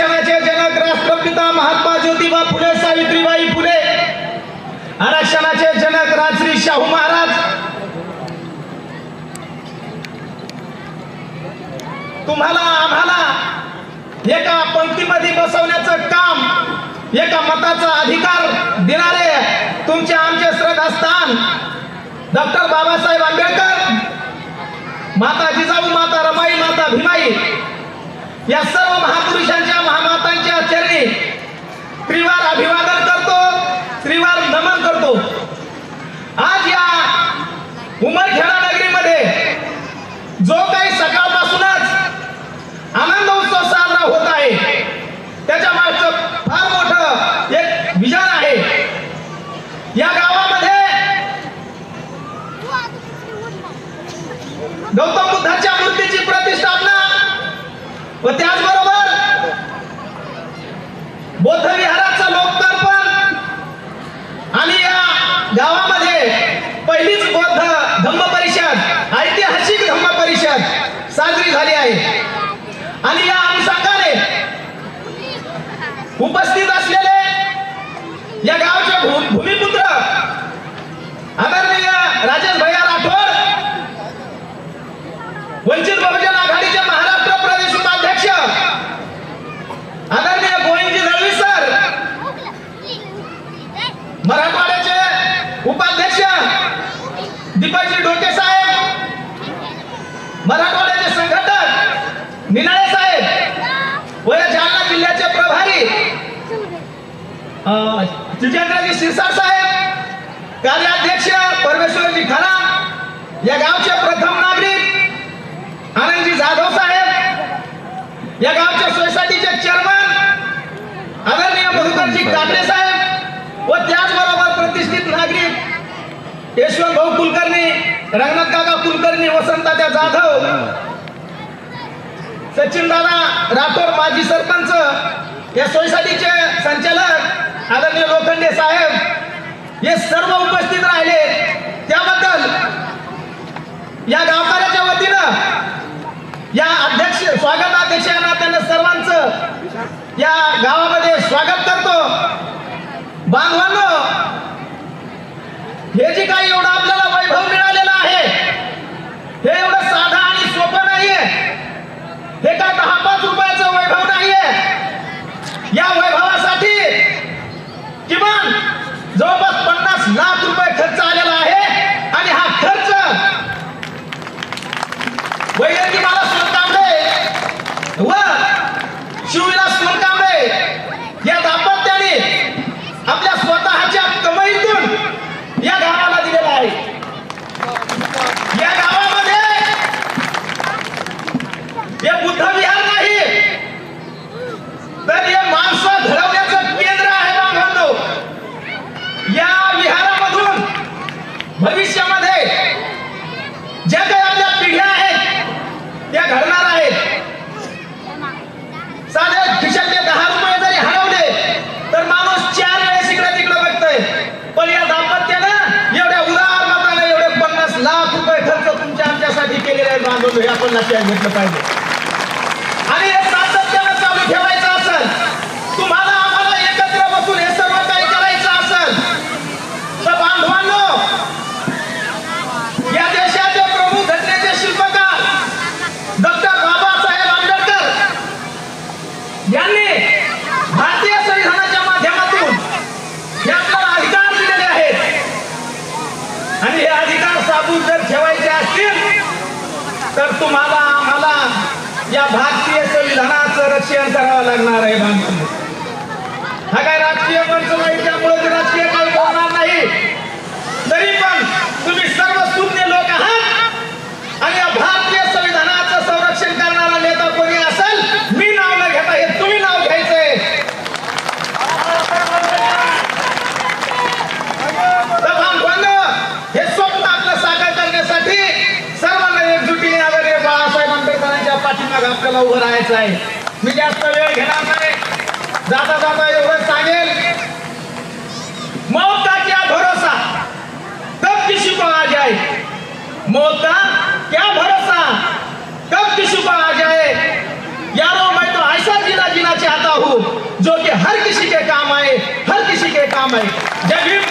शिक्षणाचे जनक राष्ट्रपिता महात्मा ज्योतिबा फुले सावित्रीबाई फुले आरक्षणाचे जनक राजश्री शाहू महाराज. तुम्हाला आम्हाला एका पंक्तीमध्ये बसवण्याचं काम एका मताचा अधिकार देणारे तुमचे आमचे श्रद्धास्थान डॉक्टर बाबासाहेब आंबेडकर. माता जिजाऊ माता रमाई माता भीमाई या सर्व महापुरुषांच्या महामातांच्या चरणी त्रिवार अभिवादन करतो त्रिवार नमन करतो. आज या उमरखेडा नगरीमध्ये जो काही सकाळपासूनच आनंद उत्सव साजरा होत आहे त्याच्या मागचं फार मोठं एक विजन आहे. या गावामध्ये गौतम बुद्धाच्या व त्याचबरोबर बौद्ध विहाराचं लोकार्पण. आणि या गावामध्ये पहिलीच बौद्ध धम्म परिषद ऐतिहासिक धम्म परिषद साजरी झाली आहे आणि या अनुषंगाने उपस्थित असलेले या गावचे भू- भूमिपुत्र आदरणीय राजेश भैया राठोड वंचित बहुजन आघाडीचे महाराष्ट्र प्रदेश उपाध्यक्ष आदरणीय गोविंदजी दळवी सर मराठवाड्याचे उपाध्यक्ष दीपकजी ढोके साहेब मराठवाड्याचे संघटक निनाळे साहेब व या जालना जिल्ह्याचे प्रभारी अं, जितेंद्रजी शिरसाट साहेब कार्याध्यक्ष परमेश्वरजी खरा या गावचे प्रथम नागरिक आनंदजी जाधव साहेब या गाव सोसायटीचे चेअरमन आदरणीय मधुकरजी काकडे साहेब व त्याचबरोबर प्रतिष्ठित नागरिक यशवंत भाऊ कुलकर्णी रंगनाथ काका कुलकर्णी वसंतात्या जाधव सचिन दादा राठोड माजी सरपंच या सोयीसाठीचे संचालक आदरणीय लोखंडे साहेब हे सर्व उपस्थित राहिले. त्याबद्दल या गावकऱ्याच्या वतीनं या अध्यक्ष स्वागताध्यक्ष या नात्यानं सर्वांचं या गावामध्ये हे बुद्ध विहार नाही. तर हे माणसं घडवण्याचं केंद्र आहे बांधवांनो या विहारामधून भविष्यामध्ये ज्या काही आपल्या पिढ्या आहेत त्या घडणार आहेत. साधे खिशातले दहा रुपये जरी हरवले तर माणूस चार वेळेस इकडे तिकडे बघतोय. पण या दाम्पत्यानं एवढ्या उदार मताने एवढे पन्नास लाख रुपये खर्च तुमच्या आमच्यासाठी केलेले आहेत बांधव हे आपण लक्षात घेतलं पाहिजे आणि हे सातत्यानं चालू ठेवायचं असेल तुम्हाला आम्हाला एकत्र बसून हे सर्व काही करायचं असेल तर बांधवांनो या देशाचे प्रमुख घटनेचे शिल्पकार डॉक्टर बाबासाहेब आंबेडकर यांनी भारतीय संविधानाच्या माध्यमातून हे आपल्याला अधिकार दिलेले आहेत. आणि हे अधिकार साबूत जर ठेवायचे असतील तर तुम्हाला आम्हाला या भारतीय संविधानाचं रक्षण करावं लागणार आहे बांधवांनो हा काय राजकीय मंच नाही त्यामुळे ते राजकीय काही बोलणार नाही तरी पण तुम्ही सर्व शून्य लोक आहात आणि या भारतीय संविधानाचं संरक्षण करणारा नेता कोणी असेल मी नाव न घेता हे तुम्ही नाव घ्यायचंय तर बांधवांनो, हे स्वप्न आपलं साकार करण्यासाठी सर्वांना एकजुटीने आदरणीय बाळासाहेब आंबेडकरांच्या पाठीमाग आपल्याला उभं राहायचं आहे. मी जास्त वेळ घेणार नाही. जाता जाता एवढं सांगेल. मौत क्या भरोसा? कब किसी को आ जाए? मौत क्या भरोसा? कब किसी को आ जाए? यारो मैं तो ऐसा जीना जीना चाहता जो कि हर किसी के काम आए हर किसी के काम आए। जय भीम